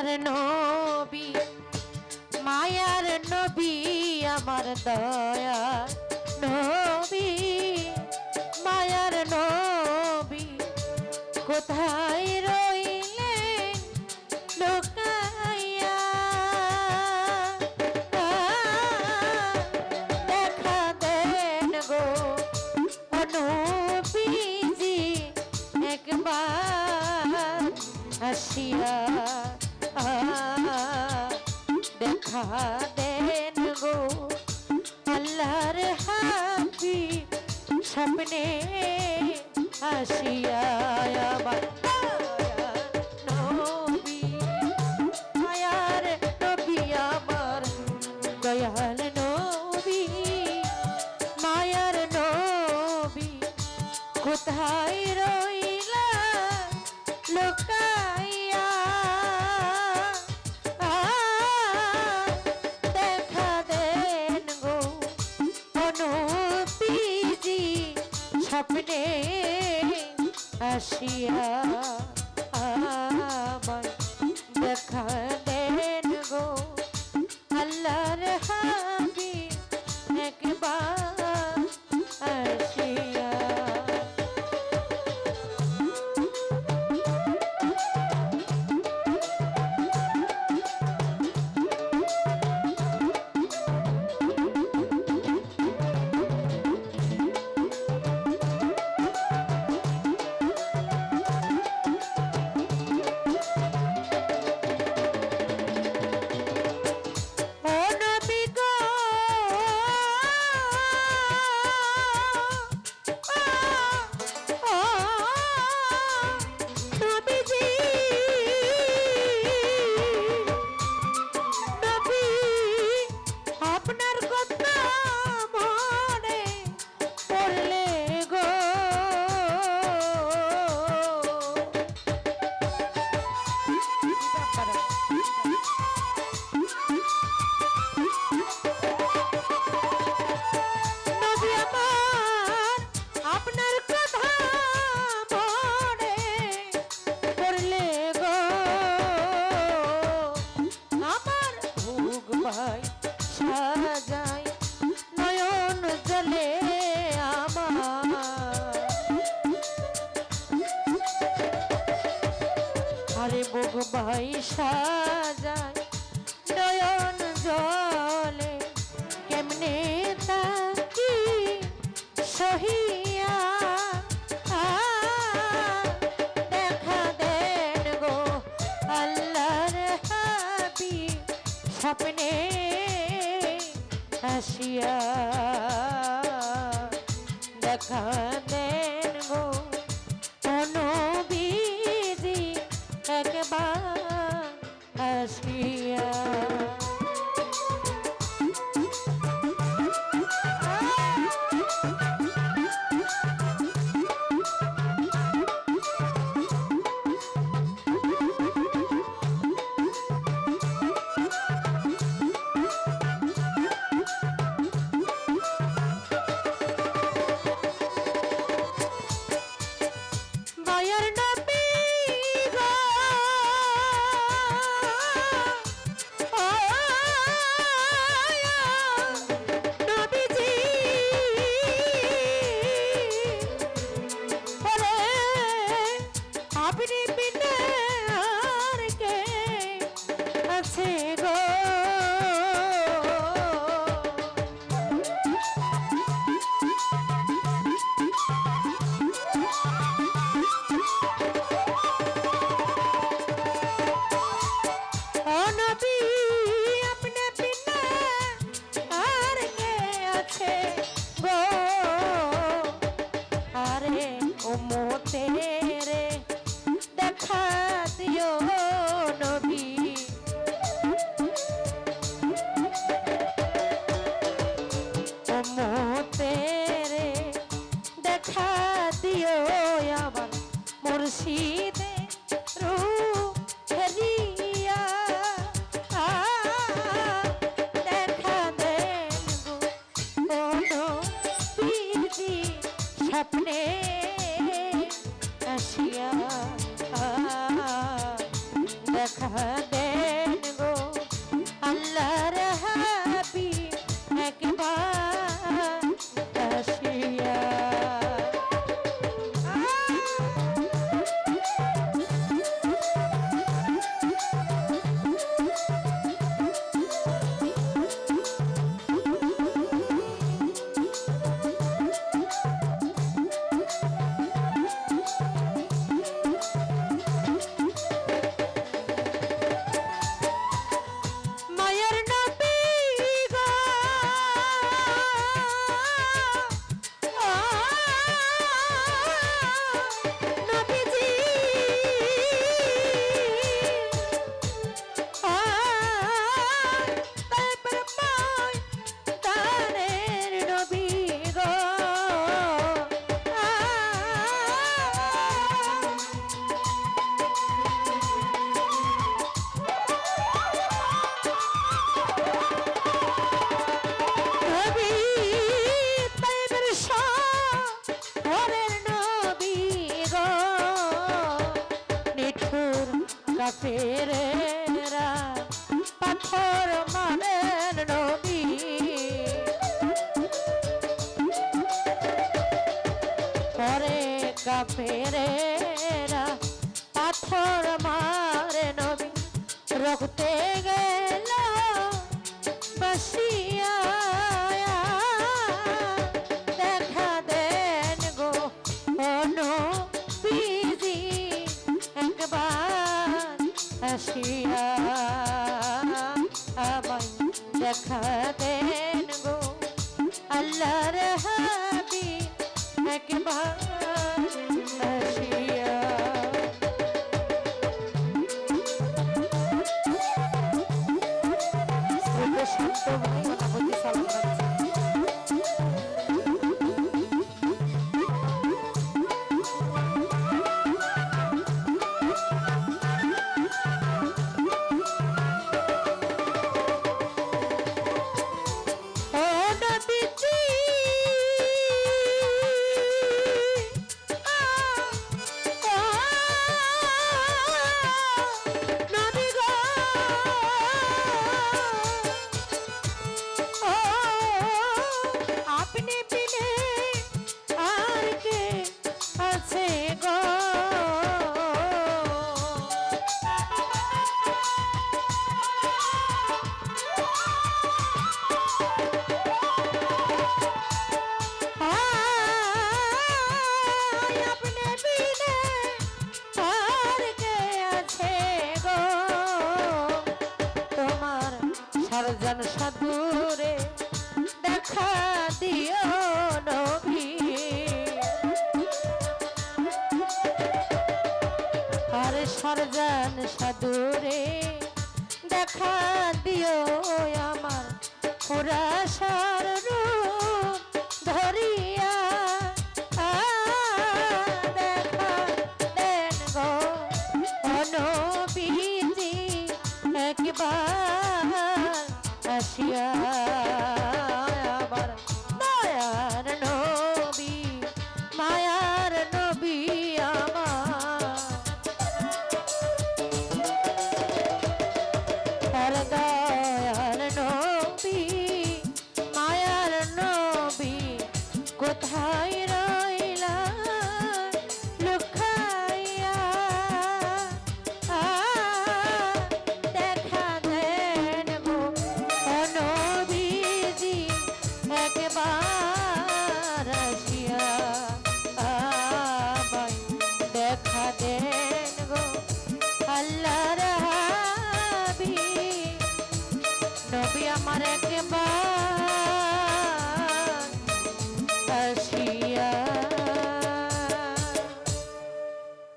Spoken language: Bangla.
দয়ার নবী মায়ার নবী আমার দয়া স্বপ্নে আসিয়া আমার নবী মায়ার নবী আমার দয়াল নবী মায়ার নবী কোথায় আসিয়া আমায় দেখা আরে বোগ ভাই সাজায় নয়ন জলে কেমনে তাকি সহিয়া? আ, দেখা দেন গো আল্লাহর হাবি স্বপ্নে আসিয়া yeah. কাফেরেরা পাথর মানেন নবী। করে কাফেরেরা পাথর মারে নবী। রক্তে গেল দেখা দেন গো আল্লাহর হাবি একবার গো সরজন সাধুরে দেখা দিও আমার পুরা সরূপ ধরিয়া। একবার আসিয়া। কোথা